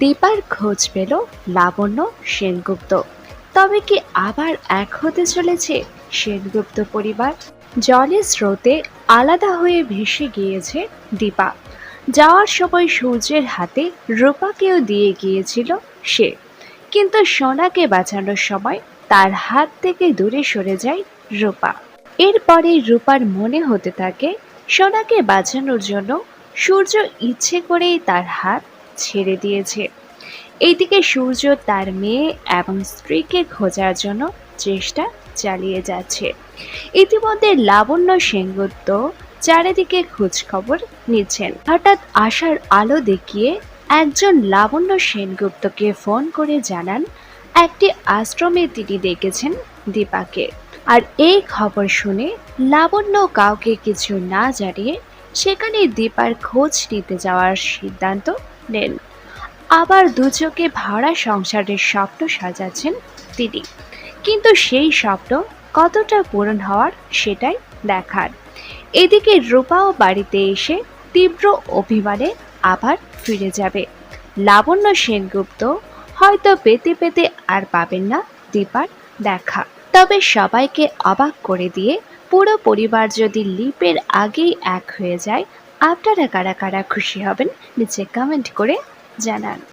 দীপার খোঁজ পেল লাবণ্য সেনগুপ্ত। তবে কি আবার এক হতে চলেছে সেনগুপ্ত পরিবার? জলের স্রোতে আলাদা হয়ে ভেসে গিয়েছে দীপা। যাওয়ার সময় সূর্যের হাতে রূপাকেও দিয়ে গিয়েছিল সে। কিন্তু সোনাকে বাঁচানোর সময় তার হাত থেকে দূরে সরে যায় রূপা। এরপরে রূপার মনে হতে থাকে, সোনাকে বাঁচানোর জন্য সূর্য ইচ্ছে করেই তার হাত ছেড়ে দিয়েছে। এইদিকে সূর্য তার মেয়ে এবং স্ত্রীকে খোঁজার জন্য চেষ্টা চালিয়ে যাচ্ছে। ইতিমধ্যে লাবণ্য সেনগুপ্ত চারিদিকে খোঁজ খবর নিচ্ছেন। হঠাৎ আশার আলো দেখিয়ে একজন লাবণ্য সেনগুপ্তকে ফোন করে জানান, একটি আশ্রমে তিনি দেখেছেন দীপাকে। আর এই খবর শুনে লাবণ্য কাউকে কিছু না জানিয়ে সেখানে দীপার খোঁজ নিতে যাওয়ার সিদ্ধান্ত নেন। আবার দুচোখে ভাড়া সংসারের স্বপ্ন সাজাচ্ছেন তিনি কিন্তু সেই স্বপ্ন কতটা পূরণ হওয়ার সেটাই দেখার। এদিকে রূপাও বাড়িতে এসে তীব্র অভিমানে আবার ফিরে যাবে। লাবণ্য সেনগুপ্ত হয়তো পেতে পেতে আর পাবেন না দীপার দেখা। তবে সবাইকে অবাক করে দিয়ে পুরো পরিবার যদি লিপের আগেই এক হয়ে যায় আপনারা কারা কারা খুশি হবেন নিচে কমেন্ট করে জানান।